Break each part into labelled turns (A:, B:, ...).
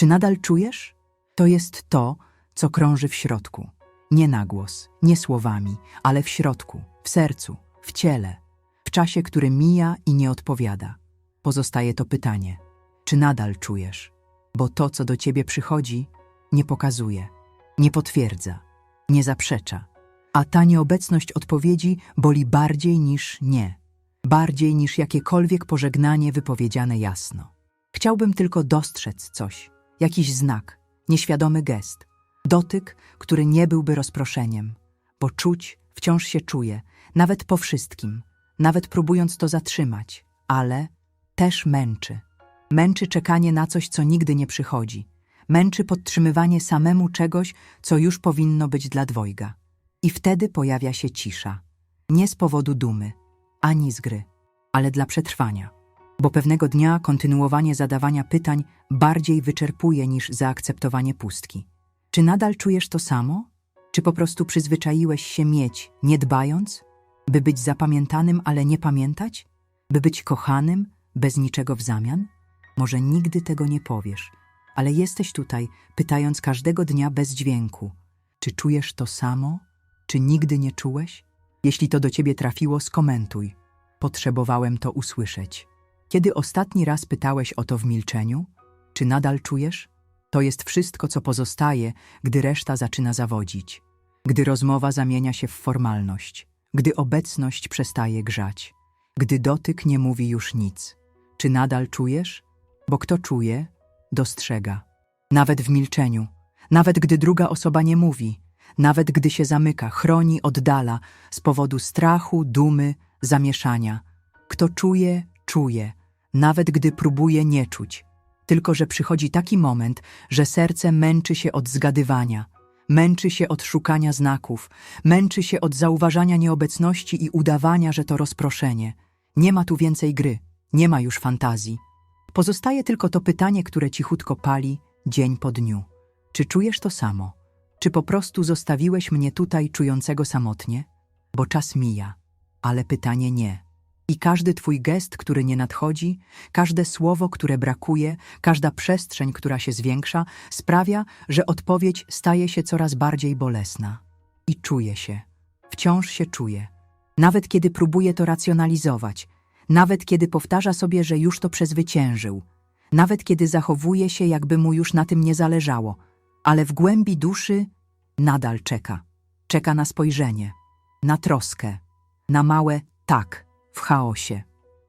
A: Czy nadal czujesz? To jest to, co krąży w środku. Nie na głos, nie słowami, ale w środku, w sercu, w ciele, w czasie, który mija i nie odpowiada. Pozostaje to pytanie: czy nadal czujesz? Bo to, co do ciebie przychodzi, nie pokazuje, nie potwierdza, nie zaprzecza. A ta nieobecność odpowiedzi boli bardziej niż nie, bardziej niż jakiekolwiek pożegnanie wypowiedziane jasno. Chciałbym tylko dostrzec coś, jakiś znak, nieświadomy gest, dotyk, który nie byłby rozproszeniem, bo czuć wciąż się czuje, nawet po wszystkim, nawet próbując to zatrzymać, ale też męczy. Męczy czekanie na coś, co nigdy nie przychodzi. Męczy podtrzymywanie samemu czegoś, co już powinno być dla dwojga. I wtedy pojawia się cisza. Nie z powodu dumy, ani z gry, ale dla przetrwania. Bo pewnego dnia kontynuowanie zadawania pytań bardziej wyczerpuje niż zaakceptowanie pustki. Czy nadal czujesz to samo? Czy po prostu przyzwyczaiłeś się mieć, nie dbając? By być zapamiętanym, ale nie pamiętać? By być kochanym, bez niczego w zamian? Może nigdy tego nie powiesz, ale jesteś tutaj, pytając każdego dnia bez dźwięku. Czy czujesz to samo? Czy nigdy nie czułeś? Jeśli to do ciebie trafiło, skomentuj. Potrzebowałem to usłyszeć. Kiedy ostatni raz pytałeś o to w milczeniu? Czy nadal czujesz? To jest wszystko, co pozostaje, gdy reszta zaczyna zawodzić. Gdy rozmowa zamienia się w formalność. Gdy obecność przestaje grzać. Gdy dotyk nie mówi już nic. Czy nadal czujesz? Bo kto czuje, dostrzega. Nawet w milczeniu, nawet gdy druga osoba nie mówi, nawet gdy się zamyka, chroni, oddala z powodu strachu, dumy, zamieszania. Kto czuje, czuje, nawet gdy próbuje nie czuć. Tylko, że przychodzi taki moment, że serce męczy się od zgadywania, męczy się od szukania znaków, męczy się od zauważania nieobecności i udawania, że to rozproszenie. Nie ma tu więcej gry, nie ma już fantazji. Pozostaje tylko to pytanie, które cichutko pali dzień po dniu. Czy czujesz to samo? Czy po prostu zostawiłeś mnie tutaj czującego samotnie? Bo czas mija, ale pytanie nie. I każdy twój gest, który nie nadchodzi, każde słowo, które brakuje, każda przestrzeń, która się zwiększa, sprawia, że odpowiedź staje się coraz bardziej bolesna. I czuje się, wciąż się czuje. Nawet kiedy próbuje to racjonalizować, nawet kiedy powtarza sobie, że już to przezwyciężył, nawet kiedy zachowuje się, jakby mu już na tym nie zależało, ale w głębi duszy nadal czeka. Czeka na spojrzenie, na troskę, na małe tak w chaosie.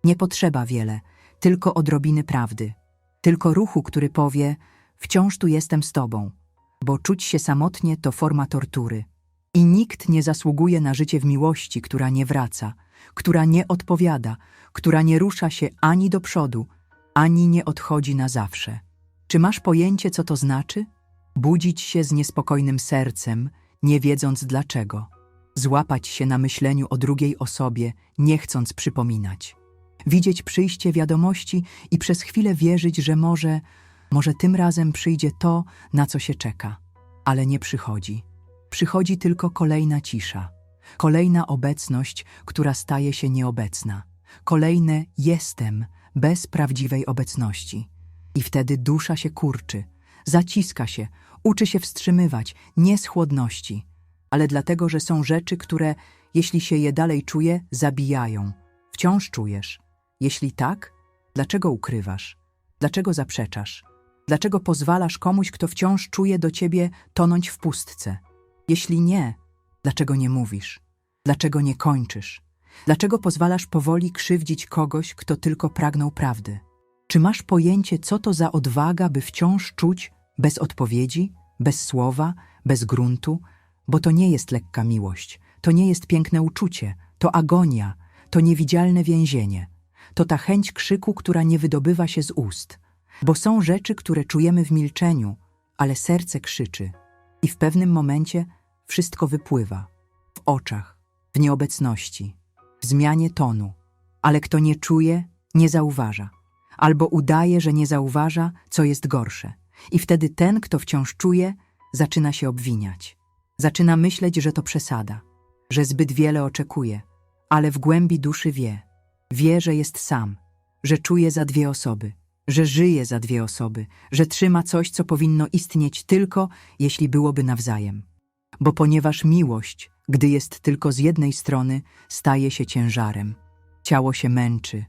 A: Nie potrzeba wiele, tylko odrobiny prawdy, tylko ruchu, który powie: Wciąż tu jestem z tobą, bo czuć się samotnie to forma tortury. I nikt nie zasługuje na życie w miłości, która nie wraca, która nie odpowiada, która nie rusza się ani do przodu, ani nie odchodzi na zawsze. Czy masz pojęcie, co to znaczy? Budzić się z niespokojnym sercem, nie wiedząc dlaczego. Złapać się na myśleniu o drugiej osobie, nie chcąc przypominać. Widzieć przyjście wiadomości i przez chwilę wierzyć, że może, może tym razem przyjdzie to, na co się czeka. Ale nie przychodzi. Przychodzi tylko kolejna cisza. Kolejna obecność, która staje się nieobecna. Kolejne jestem bez prawdziwej obecności. I wtedy dusza się kurczy, zaciska się, uczy się wstrzymywać, nie z chłodności, ale dlatego, że są rzeczy, które, jeśli się je dalej czuje, zabijają. Wciąż czujesz. Jeśli tak, dlaczego ukrywasz? Dlaczego zaprzeczasz? Dlaczego pozwalasz komuś, kto wciąż czuje do ciebie, tonąć w pustce? Jeśli nie, dlaczego nie mówisz? Dlaczego nie kończysz? Dlaczego pozwalasz powoli krzywdzić kogoś, kto tylko pragnął prawdy? Czy masz pojęcie, co to za odwaga, by wciąż czuć bez odpowiedzi, bez słowa, bez gruntu? Bo to nie jest lekka miłość, to nie jest piękne uczucie, to agonia, to niewidzialne więzienie. To ta chęć krzyku, która nie wydobywa się z ust. Bo są rzeczy, które czujemy w milczeniu, ale serce krzyczy. I w pewnym momencie wszystko wypływa. W oczach, w nieobecności, w zmianie tonu. Ale kto nie czuje, nie zauważa. Albo udaje, że nie zauważa, co jest gorsze. I wtedy ten, kto wciąż czuje, zaczyna się obwiniać. Zaczyna myśleć, że to przesada, że zbyt wiele oczekuje, ale w głębi duszy wie. Wie, że jest sam, że czuje za dwie osoby że żyje za dwie osoby, że trzyma coś, co powinno istnieć tylko, jeśli byłoby nawzajem. Bo ponieważ miłość, gdy jest tylko z jednej strony, staje się ciężarem. Ciało się męczy,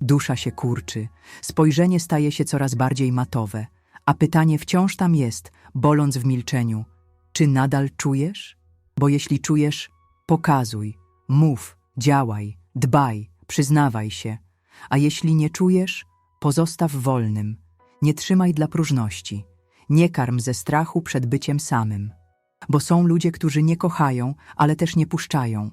A: dusza się kurczy, spojrzenie staje się coraz bardziej matowe, a pytanie wciąż tam jest, boląc w milczeniu: czy nadal czujesz? Bo jeśli czujesz, pokazuj, mów, działaj, dbaj, przyznawaj się. A jeśli nie czujesz, pozostaw wolnym. Nie trzymaj dla próżności. Nie karm ze strachu przed byciem samym. Bo są ludzie, którzy nie kochają, ale też nie puszczają.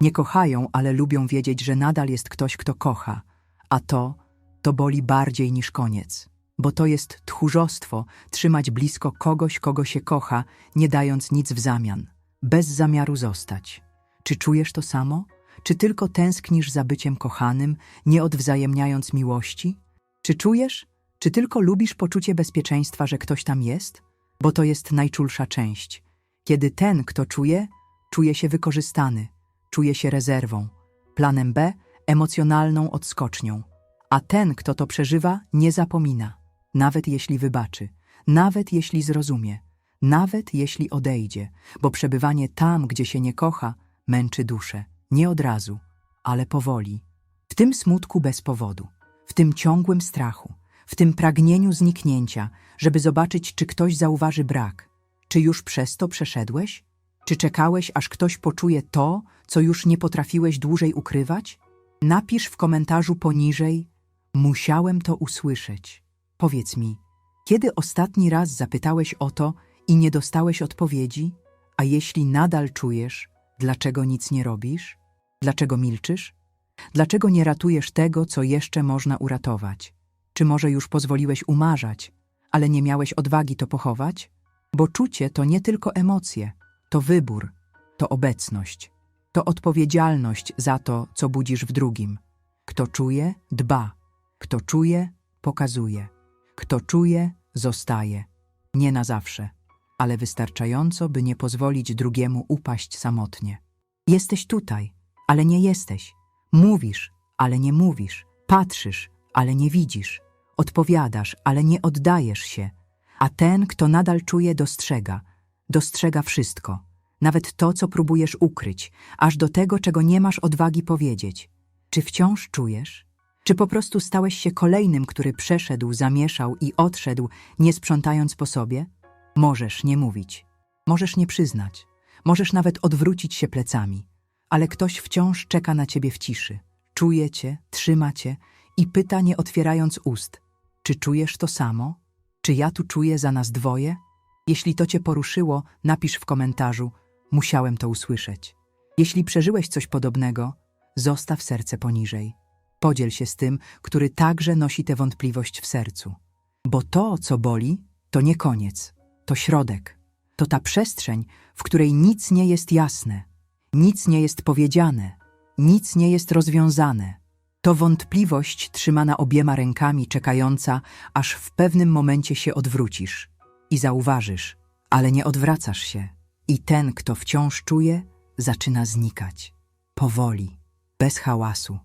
A: Nie kochają, ale lubią wiedzieć, że nadal jest ktoś, kto kocha. A to, to boli bardziej niż koniec. Bo to jest tchórzostwo trzymać blisko kogoś, kogo się kocha, nie dając nic w zamian. Bez zamiaru zostać. Czy czujesz to samo? Czy tylko tęsknisz za byciem kochanym, nie odwzajemniając miłości? Czy czujesz? Czy tylko lubisz poczucie bezpieczeństwa, że ktoś tam jest? Bo to jest najczulsza część. Kiedy ten, kto czuje, czuje się wykorzystany, czuje się rezerwą, planem B emocjonalną odskocznią, a ten, kto to przeżywa, nie zapomina, nawet jeśli wybaczy, nawet jeśli zrozumie, nawet jeśli odejdzie, bo przebywanie tam, gdzie się nie kocha, męczy duszę, nie od razu, ale powoli. W tym smutku bez powodu, w tym ciągłym strachu, w tym pragnieniu zniknięcia, żeby zobaczyć, czy ktoś zauważy brak. Czy już przez to przeszedłeś? Czy czekałeś, aż ktoś poczuje to, co już nie potrafiłeś dłużej ukrywać? Napisz w komentarzu poniżej: Musiałem to usłyszeć. Powiedz mi, kiedy ostatni raz zapytałeś o to i nie dostałeś odpowiedzi? A jeśli nadal czujesz, dlaczego nic nie robisz? Dlaczego milczysz? Dlaczego nie ratujesz tego, co jeszcze można uratować? Czy może już pozwoliłeś umarzać, ale nie miałeś odwagi to pochować? Bo czucie to nie tylko emocje, to wybór, to obecność, to odpowiedzialność za to, co budzisz w drugim. Kto czuje, dba. Kto czuje, pokazuje. Kto czuje, zostaje. Nie na zawsze, ale wystarczająco, by nie pozwolić drugiemu upaść samotnie. Jesteś tutaj, ale nie jesteś. Mówisz, ale nie mówisz. Patrzysz, ale nie widzisz. Odpowiadasz, ale nie oddajesz się. A ten, kto nadal czuje, dostrzega. Dostrzega wszystko. Nawet to, co próbujesz ukryć, aż do tego, czego nie masz odwagi powiedzieć. Czy wciąż czujesz? Czy po prostu stałeś się kolejnym, który przeszedł, zamieszał i odszedł, nie sprzątając po sobie? Możesz nie mówić. Możesz nie przyznać. Możesz nawet odwrócić się plecami. Ale ktoś wciąż czeka na ciebie w ciszy. Czuje cię, trzyma cię i pyta, nie otwierając ust. Czy czujesz to samo? Czy ja tu czuję za nas dwoje? Jeśli to cię poruszyło, napisz w komentarzu. Musiałem to usłyszeć. Jeśli przeżyłeś coś podobnego, zostaw serce poniżej. Podziel się z tym, który także nosi tę wątpliwość w sercu. Bo to, co boli, to nie koniec, to środek. To ta przestrzeń, w której nic nie jest jasne, nic nie jest powiedziane, nic nie jest rozwiązane. To wątpliwość trzymana obiema rękami, czekająca, aż w pewnym momencie się odwrócisz i zauważysz, ale nie odwracasz się. I ten, kto wciąż czuje, zaczyna znikać. Powoli, bez hałasu,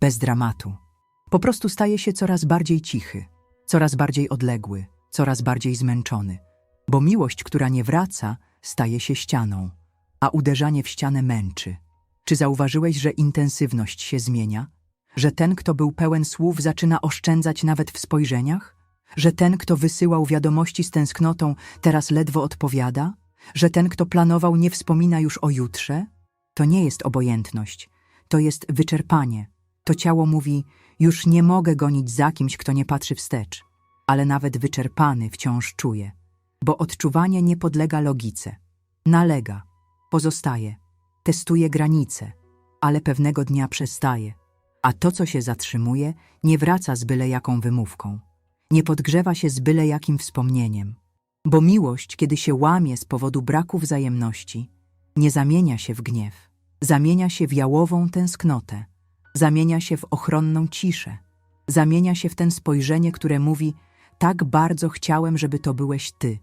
A: bez dramatu. Po prostu staje się coraz bardziej cichy, coraz bardziej odległy, coraz bardziej zmęczony. Bo miłość, która nie wraca, staje się ścianą, a uderzanie w ścianę męczy. Czy zauważyłeś, że intensywność się zmienia? Że ten, kto był pełen słów, zaczyna oszczędzać nawet w spojrzeniach? Że ten, kto wysyłał wiadomości z tęsknotą, teraz ledwo odpowiada? Że ten, kto planował, nie wspomina już o jutrze? To nie jest obojętność, to jest wyczerpanie. To ciało mówi: Już nie mogę gonić za kimś, kto nie patrzy wstecz, ale nawet wyczerpany wciąż czuje, bo odczuwanie nie podlega logice. Nalega, pozostaje, testuje granice, ale pewnego dnia przestaje. A to, co się zatrzymuje, nie wraca z byle jaką wymówką, nie podgrzewa się z byle jakim wspomnieniem. Bo miłość, kiedy się łamie z powodu braku wzajemności, nie zamienia się w gniew, zamienia się w jałową tęsknotę, zamienia się w ochronną ciszę, zamienia się w ten spojrzenie, które mówi: Tak bardzo chciałem, żeby to byłeś ty,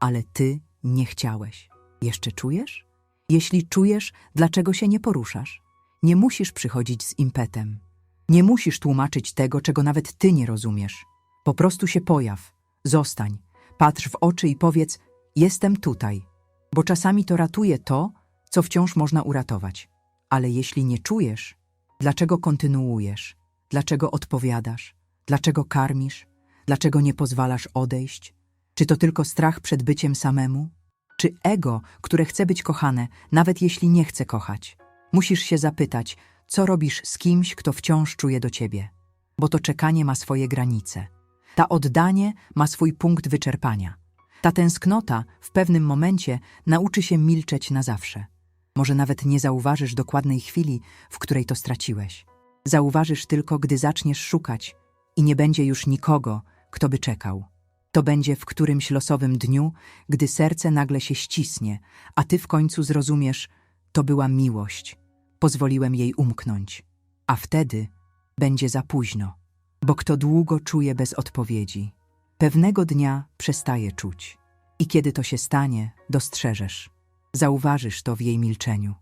A: ale ty nie chciałeś. Jeszcze czujesz? Jeśli czujesz, dlaczego się nie poruszasz? Nie musisz przychodzić z impetem. Nie musisz tłumaczyć tego, czego nawet ty nie rozumiesz. Po prostu się pojaw, zostań, patrz w oczy i powiedz: Jestem tutaj. Bo czasami to ratuje to, co wciąż można uratować. Ale jeśli nie czujesz, dlaczego kontynuujesz? Dlaczego odpowiadasz? Dlaczego karmisz? Dlaczego nie pozwalasz odejść? Czy to tylko strach przed byciem samemu? Czy ego, które chce być kochane, nawet jeśli nie chce kochać? Musisz się zapytać, co robisz z kimś, kto wciąż czuje do ciebie. Bo to czekanie ma swoje granice. Ta oddanie ma swój punkt wyczerpania. Ta tęsknota w pewnym momencie nauczy się milczeć na zawsze. Może nawet nie zauważysz dokładnej chwili, w której to straciłeś. Zauważysz tylko, gdy zaczniesz szukać i nie będzie już nikogo, kto by czekał. To będzie w którymś losowym dniu, gdy serce nagle się ścisnie, a ty w końcu zrozumiesz, to była miłość. Pozwoliłem jej umknąć. A wtedy będzie za późno, bo kto długo czuje bez odpowiedzi, pewnego dnia przestaje czuć. I kiedy to się stanie, dostrzeżesz. Zauważysz to w jej milczeniu.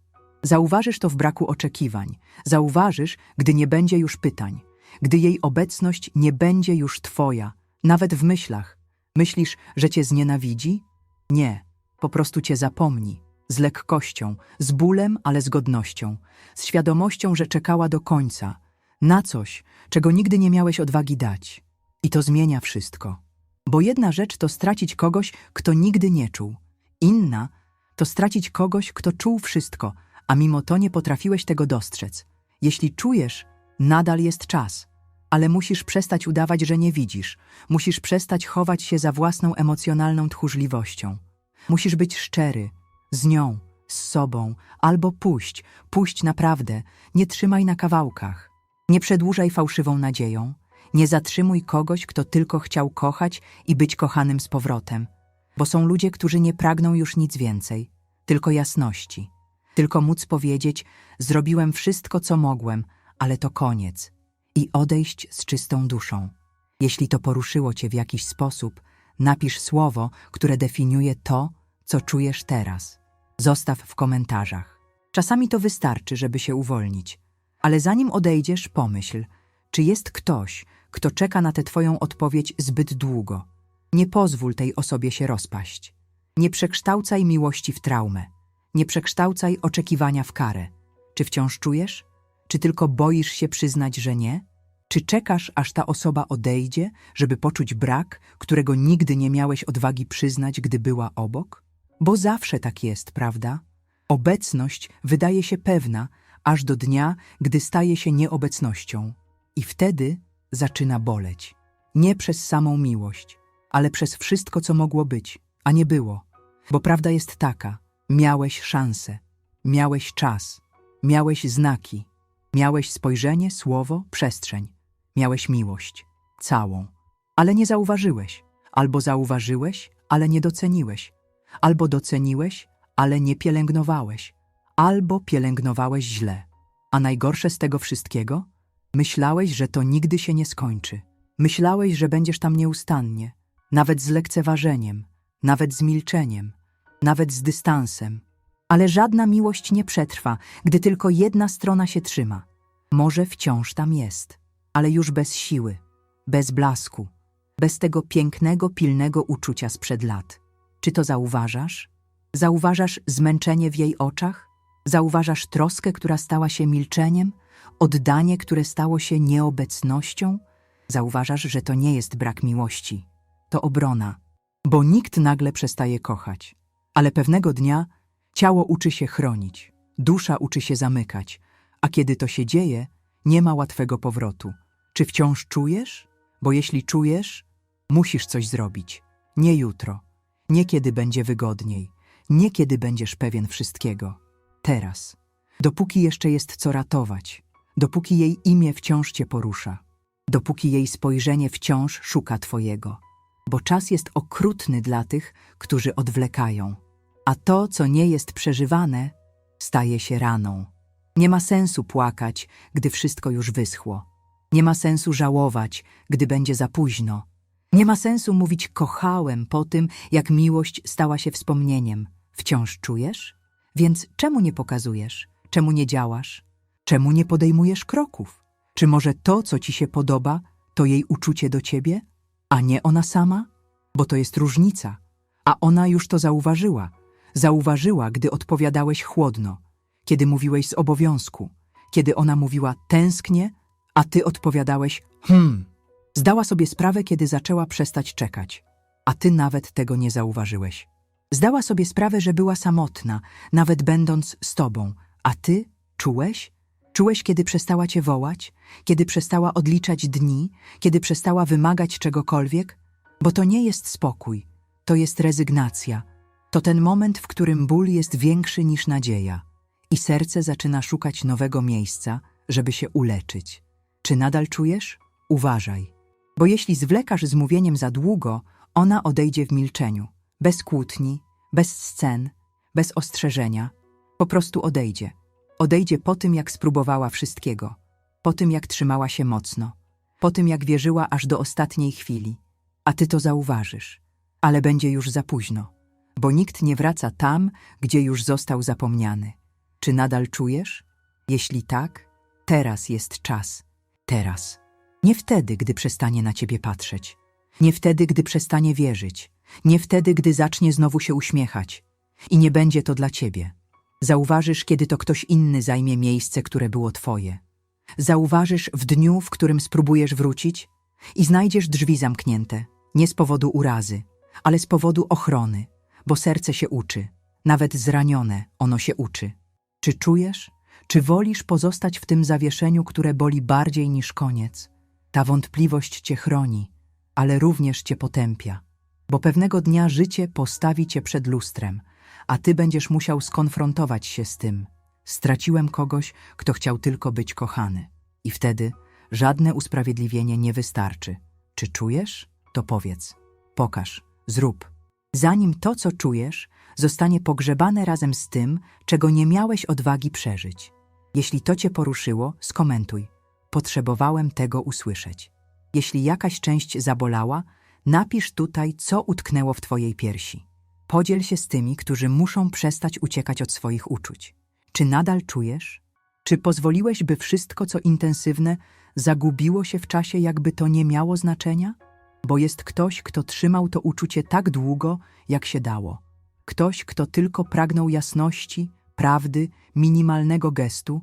A: Zauważysz to w braku oczekiwań. Zauważysz, gdy nie będzie już pytań, gdy jej obecność nie będzie już twoja, nawet w myślach. Myślisz, że cię znienawidzi? Nie, po prostu cię zapomni. Z lekkością, z bólem, ale z godnością, z świadomością, że czekała do końca, na coś, czego nigdy nie miałeś odwagi dać. I to zmienia wszystko. Bo jedna rzecz to stracić kogoś, kto nigdy nie czuł. Inna to stracić kogoś, kto czuł wszystko, a mimo to nie potrafiłeś tego dostrzec. Jeśli czujesz, nadal jest czas. Ale musisz przestać udawać, że nie widzisz. Musisz przestać chować się za własną emocjonalną tchórzliwością. Musisz być szczery, z nią, z sobą, albo puść, puść naprawdę, nie trzymaj na kawałkach. Nie przedłużaj fałszywą nadzieją, nie zatrzymuj kogoś, kto tylko chciał kochać i być kochanym z powrotem. Bo są ludzie, którzy nie pragną już nic więcej, tylko jasności. Tylko móc powiedzieć, zrobiłem wszystko, co mogłem, ale to koniec. I odejść z czystą duszą. Jeśli to poruszyło cię w jakiś sposób, napisz słowo, które definiuje to, co czujesz teraz. Zostaw w komentarzach. Czasami to wystarczy, żeby się uwolnić. Ale zanim odejdziesz, pomyśl, czy jest ktoś, kto czeka na tę twoją odpowiedź zbyt długo. Nie pozwól tej osobie się rozpaść. Nie przekształcaj miłości w traumę. Nie przekształcaj oczekiwania w karę. Czy wciąż czujesz? Czy tylko boisz się przyznać, że nie? Czy czekasz, aż ta osoba odejdzie, żeby poczuć brak, którego nigdy nie miałeś odwagi przyznać, gdy była obok? Bo zawsze tak jest, prawda? Obecność wydaje się pewna, aż do dnia, gdy staje się nieobecnością. I wtedy zaczyna boleć. Nie przez samą miłość, ale przez wszystko, co mogło być, a nie było. Bo prawda jest taka: miałeś szansę, miałeś czas, miałeś znaki, miałeś spojrzenie, słowo, przestrzeń, miałeś miłość, całą. Ale nie zauważyłeś, albo zauważyłeś, ale nie doceniłeś, albo doceniłeś, ale nie pielęgnowałeś, albo pielęgnowałeś źle. A najgorsze z tego wszystkiego? Myślałeś, że to nigdy się nie skończy. Myślałeś, że będziesz tam nieustannie, nawet z lekceważeniem, nawet z milczeniem, nawet z dystansem. Ale żadna miłość nie przetrwa, gdy tylko jedna strona się trzyma. Może wciąż tam jest, ale już bez siły, bez blasku, bez tego pięknego, pilnego uczucia sprzed lat. Czy to zauważasz? Zauważasz zmęczenie w jej oczach? Zauważasz troskę, która stała się milczeniem? Oddanie, które stało się nieobecnością? Zauważasz, że to nie jest brak miłości, to obrona, bo nikt nagle przestaje kochać. Ale pewnego dnia ciało uczy się chronić, dusza uczy się zamykać, a kiedy to się dzieje, nie ma łatwego powrotu. Czy wciąż czujesz? Bo jeśli czujesz, musisz coś zrobić. Nie jutro, nie kiedy będzie wygodniej, nie kiedy będziesz pewien wszystkiego. Teraz, dopóki jeszcze jest co ratować, dopóki jej imię wciąż cię porusza, dopóki jej spojrzenie wciąż szuka twojego. Bo czas jest okrutny dla tych, którzy odwlekają, a to, co nie jest przeżywane, staje się raną. Nie ma sensu płakać, gdy wszystko już wyschło. Nie ma sensu żałować, gdy będzie za późno. Nie ma sensu mówić kochałem po tym, jak miłość stała się wspomnieniem. Wciąż czujesz? Więc czemu nie pokazujesz? Czemu nie działasz? Czemu nie podejmujesz kroków? Czy może to, co ci się podoba, to jej uczucie do ciebie? A nie ona sama? Bo to jest różnica. A ona już to zauważyła. Zauważyła, gdy odpowiadałeś chłodno, kiedy mówiłeś z obowiązku, kiedy ona mówiła tęsknie, a ty odpowiadałeś hmm. Zdała sobie sprawę, kiedy zaczęła przestać czekać, a ty nawet tego nie zauważyłeś. Zdała sobie sprawę, że była samotna, nawet będąc z tobą, a ty czułeś? Czułeś, kiedy przestała cię wołać, kiedy przestała odliczać dni, kiedy przestała wymagać czegokolwiek? Bo to nie jest spokój, to jest rezygnacja. To ten moment, w którym ból jest większy niż nadzieja i serce zaczyna szukać nowego miejsca, żeby się uleczyć. Czy nadal czujesz? Uważaj. Bo jeśli zwlekasz z mówieniem za długo, ona odejdzie w milczeniu, bez kłótni, bez scen, bez ostrzeżenia. Po prostu odejdzie. Odejdzie po tym, jak spróbowała wszystkiego, po tym, jak trzymała się mocno, po tym, jak wierzyła aż do ostatniej chwili. A ty to zauważysz. Ale będzie już za późno, bo nikt nie wraca tam, gdzie już został zapomniany. Czy nadal czujesz? Jeśli tak, teraz jest czas. Teraz. Nie wtedy, gdy przestanie na ciebie patrzeć. Nie wtedy, gdy przestanie wierzyć. Nie wtedy, gdy zacznie znowu się uśmiechać. I nie będzie to dla ciebie. Zauważysz, kiedy to ktoś inny zajmie miejsce, które było twoje. Zauważysz w dniu, w którym spróbujesz wrócić i znajdziesz drzwi zamknięte, nie z powodu urazy, ale z powodu ochrony, bo serce się uczy, nawet zranione ono się uczy. Czy czujesz? Czy wolisz pozostać w tym zawieszeniu, które boli bardziej niż koniec? Ta wątpliwość cię chroni, ale również cię potępia, bo pewnego dnia życie postawi cię przed lustrem, a ty będziesz musiał skonfrontować się z tym. Straciłem kogoś, kto chciał tylko być kochany. I wtedy żadne usprawiedliwienie nie wystarczy. Czy czujesz? To powiedz. Pokaż. Zrób. Zanim to, co czujesz, zostanie pogrzebane razem z tym, czego nie miałeś odwagi przeżyć. Jeśli to cię poruszyło, skomentuj. Potrzebowałem tego usłyszeć. Jeśli jakaś część zabolała, napisz tutaj, co utknęło w twojej piersi. Podziel się z tymi, którzy muszą przestać uciekać od swoich uczuć. Czy nadal czujesz? Czy pozwoliłeś, by wszystko, co intensywne, zagubiło się w czasie, jakby to nie miało znaczenia? Bo jest ktoś, kto trzymał to uczucie tak długo, jak się dało. Ktoś, kto tylko pragnął jasności, prawdy, minimalnego gestu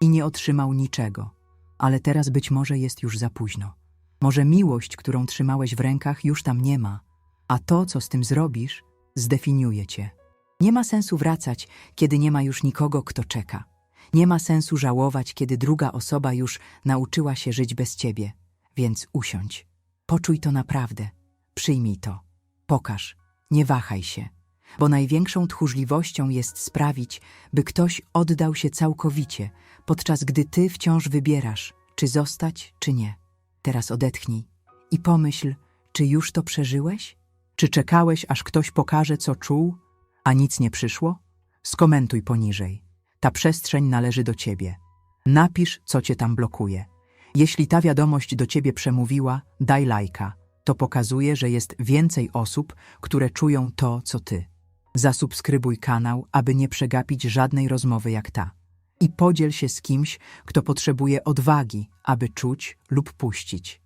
A: i nie otrzymał niczego. Ale teraz być może jest już za późno. Może miłość, którą trzymałeś w rękach, już tam nie ma, a to, co z tym zrobisz, zdefiniuje cię. Nie ma sensu wracać, kiedy nie ma już nikogo, kto czeka. Nie ma sensu żałować, kiedy druga osoba już nauczyła się żyć bez ciebie. Więc usiądź. Poczuj to naprawdę. Przyjmij to. Pokaż. Nie wahaj się. Bo największą tchórzliwością jest sprawić, by ktoś oddał się całkowicie, podczas gdy ty wciąż wybierasz, czy zostać, czy nie. Teraz odetchnij i pomyśl, czy już to przeżyłeś? Czy czekałeś, aż ktoś pokaże, co czuł, a nic nie przyszło? Skomentuj poniżej. Ta przestrzeń należy do ciebie. Napisz, co cię tam blokuje. Jeśli ta wiadomość do ciebie przemówiła, daj lajka. To pokazuje, że jest więcej osób, które czują to, co ty. Zasubskrybuj kanał, aby nie przegapić żadnej rozmowy jak ta. I podziel się z kimś, kto potrzebuje odwagi, aby czuć lub puścić.